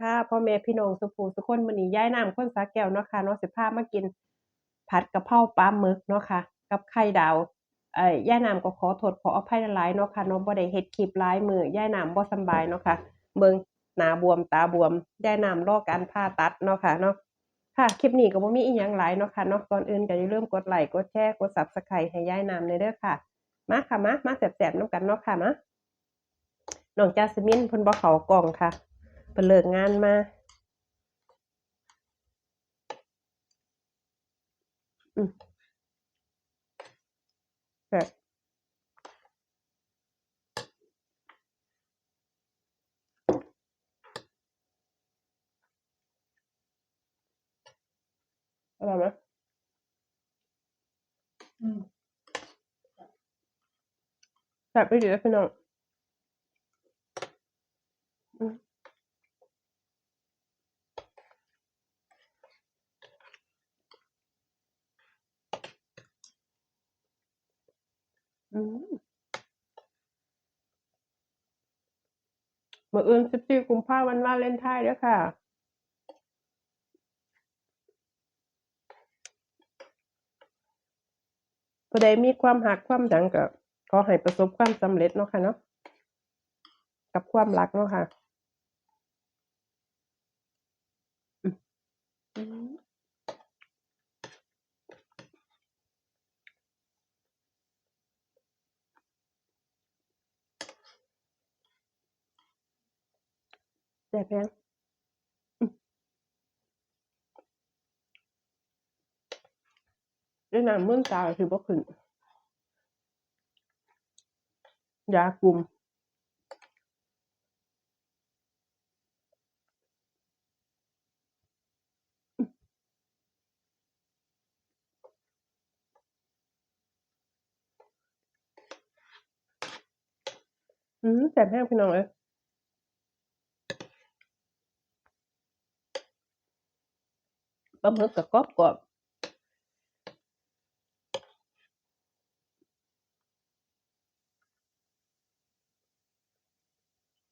ค่ะพ่อแม่พี่น้องสุภูสุคนมื้อนี้ย้ายน้ำคนสาแก้วเนาะค่ะเนาะสิพามากิน ผัดกะเพราปลาหมึกเนาะค่ะ กับไข่ดาวเอ่อย่ายน้ำก็ขอโทษขออภัยหลายเนาะค่ะเนาะบ่ได้เฮ็ดคลิปหลายมือย่ายน้ำบ่สบายเนาะค่ะเบิ่งหน้าบวมตาบวมย้ายน้ำรอการผ่าตัดเนาะค่ะเนาะค่ะคลิปนี้ก็บ่มีอิหยังหลายเนาะค่ะเนาะก่อนอื่นก็อย่าลืมกดไลค์กดแชร์กด Subscribe ให้ย้ายน้ำหน่อยเด้อค่ะ มาค่ะมามาแซ่บๆน้ำกันเนาะค่ะมาน้องจาสมินเพิ่นบ่เข้ากล้องค่ะ เพิ่นเลิกงานมา อืมแบบอร่อยไหมอืมแซ่บไปดีเลยพี่น้องอืมอืม มื่ออื่น14กุมภาพันธ์วันวาเลนไทน์ด้อค่ะ ผู้ใดมีความหักความดังก็ขอให้ประสบความสำเร็จเนาะค่ะเนาะ กับความรักเนาะค่ะ อืมอืม แซ่บยังด้วยน้ำมึนตาก็สิบ่ขึ้นยากลุ่มอืมแซ่บแฮงพี่น้องเอ้ย ปลาหมึกก็กรอบๆ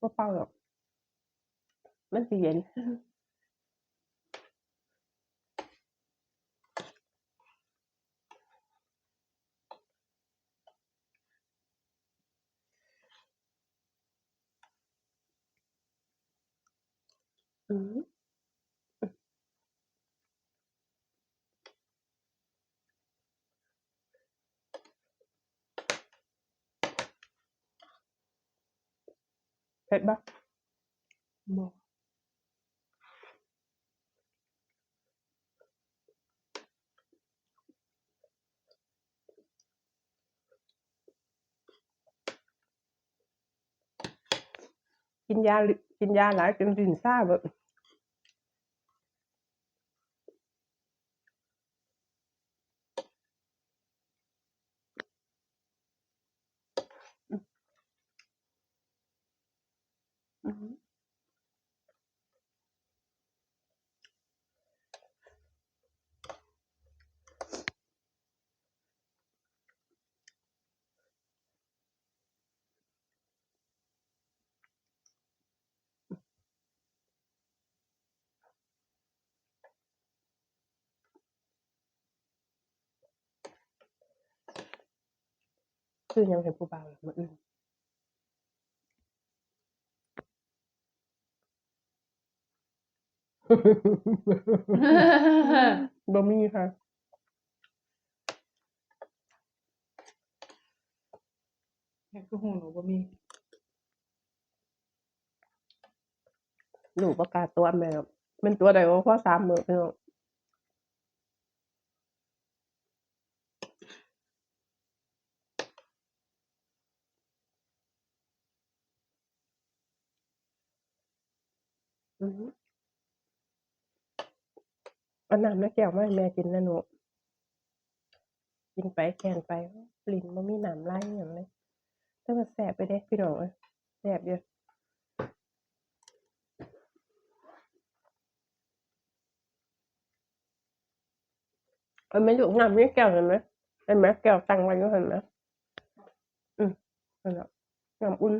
บ่เป่าหรอกมันสิเย็นอืม เผ็ดบ่บ่กินยาหรือกินยาหลายจนลิ้นชาเบิด อือ อือฮึ ซื้อหยังให้ผู้บ่าวล่ะมื้ออื่นบ่มีค่ะแม่คือหูหนูบ่มีลูกบ่กล้าตัวแม่หรอกแม่นตัวได้บ่พอ3มื้อพี่น้อง เอาน้ำในแก้วมาให้แม่กินนะหนูกินไปแค้นไปลิ้นบ่มีน้ำลายอิหยังเลยแต่ว่าแซ่บไปเดะพี่น้องเอ้ยแซ่บอยู่เห็นไหมลูกน้ำในแก้วเห็นไหมเห็นไหมแก้วตั้งไว้อยู่เห็นไหมอืมนั่นแหละน้ำอุ่น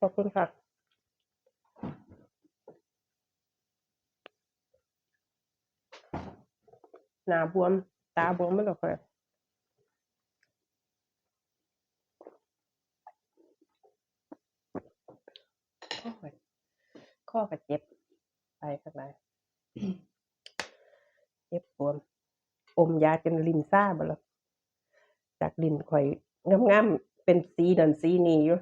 ขอบคุณค่ะ หน้าบวม ตาบวมไม่หรอกเลยข้อก็เจ็บ ไปข้างในเจ็บบวมอมยาจนลิ้นซ่าบ่ละจากลิ้นข่อยงามๆเป็นสีนันสีนี้อยู่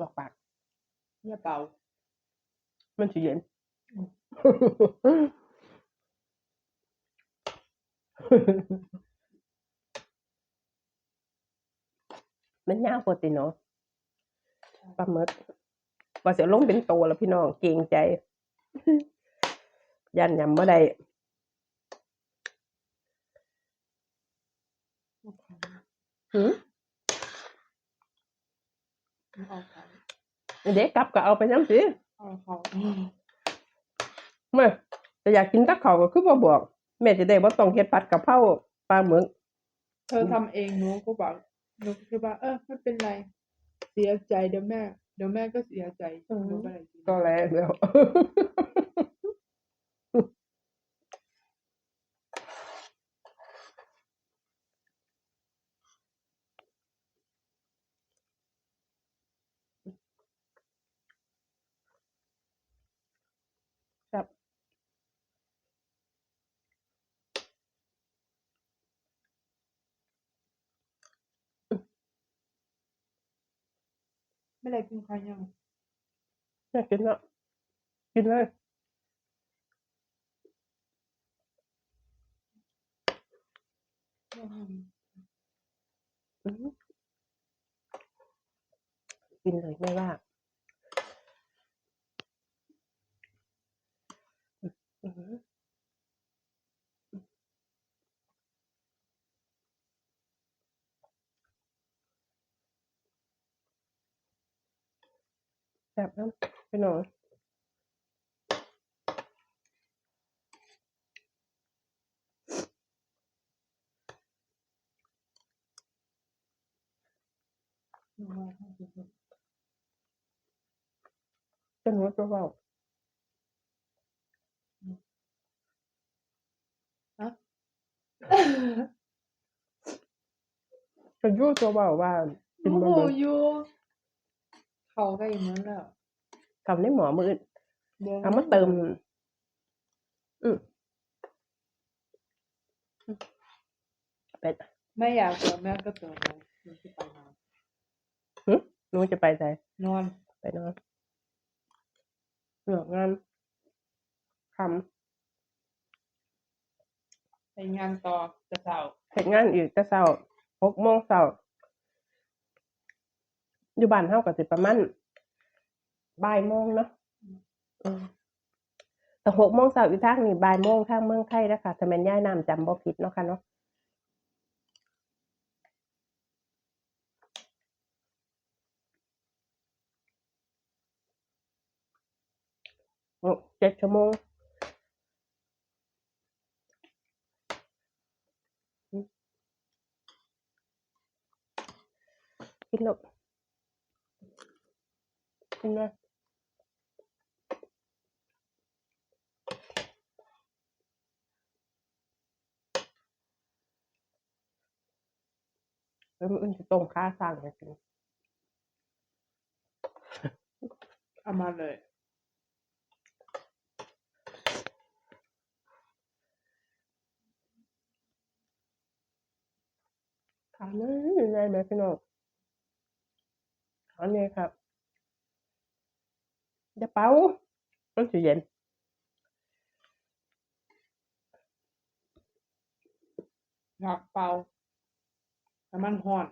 บอกปากอย่าเป่า มันสิเย็น มันยากปกติเนาะปลาหมึกว่าจะลงเป็นตัวแล้วพี่น้องเกรงใจ ยันยำเมื่อใดเอาเขาหืม เอาเขาเด็กกลับก็เอาไปน้ำสิเอาเขาเมื่อจะอยากกินตะเขาก็คือบ่บอกแม่จะได้บ่ต้องเฮ็ดผัดกะเพราปลาหมึกเธอทำเองหนูก็บอกหนูก็คิดว่าเออไม่เป็นไร เสียใจเดี๋ยวแม่ เดี๋ยวแม่ก็เสียใจหนูก็เลยกิน ก็แล้วแล้ว ไม่ได้กินข้าวยังอยากกินเนาะกินเลยอืมอื้อกินเลยไม่ว่า แบบนั้นไปหน่อยหนูว่าเขาจะกินจะนวดเบาฮะๆจะยู่ตัวเบาว่ากินโอ้บ่โหเบิ่งยู เขาก็อีกเหมือนแล้วกำในหมอมืออื่นดี๋ยวเอามาเติม อืมเป็นไม่อยากเติมแม่ก็เติมเลยหนูจะไปนอนหนูจะไปไหนนอน ไปนอนเหลืองานคไปงานต่อจะเสาร์ำเสร็จงานอีกจะเศร้าหกโมงเศร้า อยู่บ้านเท่ากับสิประมาณบ่ายโมงเนาะอืมแต่หกโมงเช้าอีกทางนี่บ่ายโมงทางเมืองไทยนะคะถ้าแม่นย่ายน้ำจำบ่ผิดเนาะค่ะเนาะโอ้เจ็ดชั่วโมงกินลูกกิ นเลยแล้วมันจะตรงค่าสั่งให้กินเอามาเลยขานี่ได้ไหมพี่น้องขานี่ครับ อย่าเป่ามันจะเย็นอยากเป่าแต่มันห่อน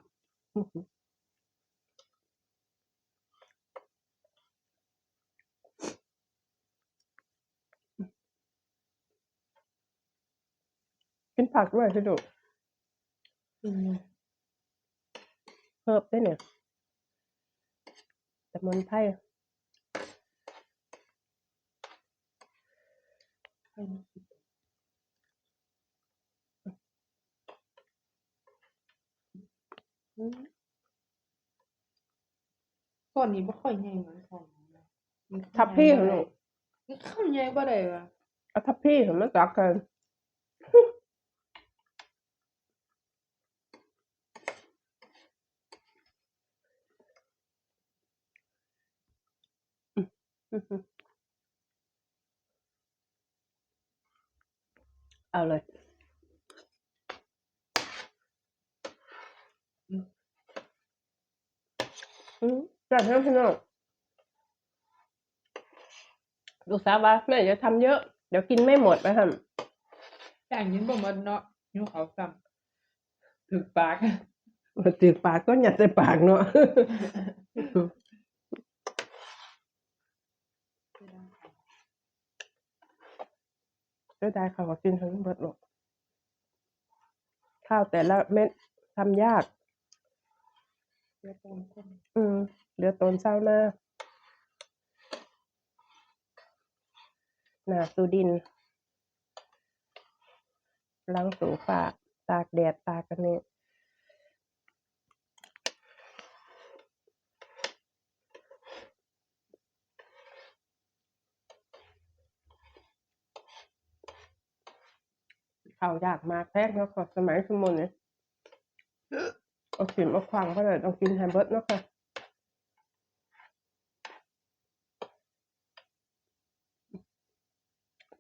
กินผักด้วยพี่ดูอืมเพิ่มได้เนี่ยแต่มันไพ่ ให้มันสุ กอืมตอนนี้บ่ค่อยใหญ่เหมือนของหนูนะมันเข้าทับพี่ใหขญ่องบ่หนูได้มันเข้าใหญ่บ่ได้ว่ะเอาทับพี่ของมันตักกัน เอาเลยอืมจัดให้พี่น้องลูกสาวว่าแม่จะทำเยอะ เดี๋ยวกินไม่หมดไปทแต่อันนี้บ่หมดเนาะหิวข้าวซ้ำถึกปากำมาจืดปากก็หยัดใส่ปากเนาะ ก็ได้ค่ะว่ากินทั้งหมดหรอกข้าวแต่ละเม็ดทำยากเดี๋ยวตอนคนอืมเดี๋ยวตอนเช้าหน้าหนาสูดินล้างสูฝาตากแดดตากกันนี่ ข้าวยากมากแท้เนาะค่ะสมัยสมุนเนี่ยเอาขิมเอาควางเพราะเลยต้องกินแฮมเบิร์ตเนาะค่ะ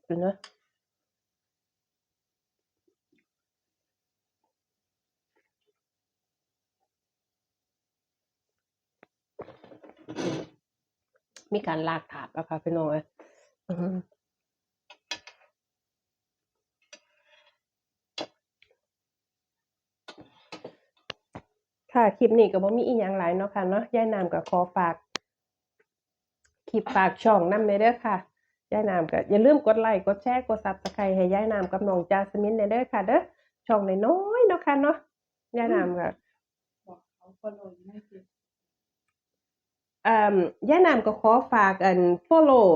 ดูนะมีการลากถาดแล้วค่ะพี่น้องเอ้ยอื้อหือ ค่ะคลิปนี้ก็บ่มีอีหยังหลายเนาะค่ะเนาะย่ายน้ำก็ขอฝากคลิปฝากช่องนำในเด้อค่ะย่ายน้ำก็อย่าลืมกดไลค์กดแชร์กดซับสไครต์ให้ย่ายน้ำกับน้องจาสมินในเด้อค่ะ เด้อช่องน้อยๆเนาะค่ะเนาะย่ายน้ำก็บอกเอ่อย่ายน้ำก็ขอฝากอัน follow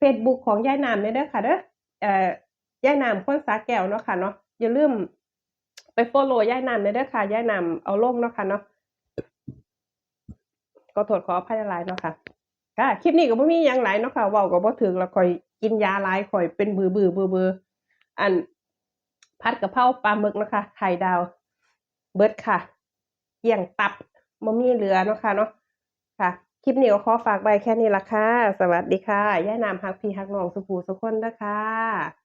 Facebook ของย่ายน้ำในเด้อค่ะเด้อเอ่อย่ายน้ำคนสาแก้วเนาะค่ะเนาะอย่าลืม ไป follow ย่ายนำในเด้อค่ะย่ายนำเอาลงเนาะค่ะเนาะก็โทษขออภัยหลายเนาะค่ะค่ะคลิปนี้ก็บ่มีหยังหลายเนาะค่ะว้าก็บ่ถึงแล้วคอยกินยาหลายคอยเป็นบือบือบือบืออันผัดกะเพราปลาหมึกนะคะไข่ดาว เบิร์ดค่ะเกี่ยงตับบ่มีเหลือเนาะค่ะเนาะค่ะ คลิปนี้ก็ขอฝากไว้แค่นี้ละค่ะ สวัสดีค่ะย่าน้ำฮักพี่ฮักน้องสุภูสุคนเด้ค่ะ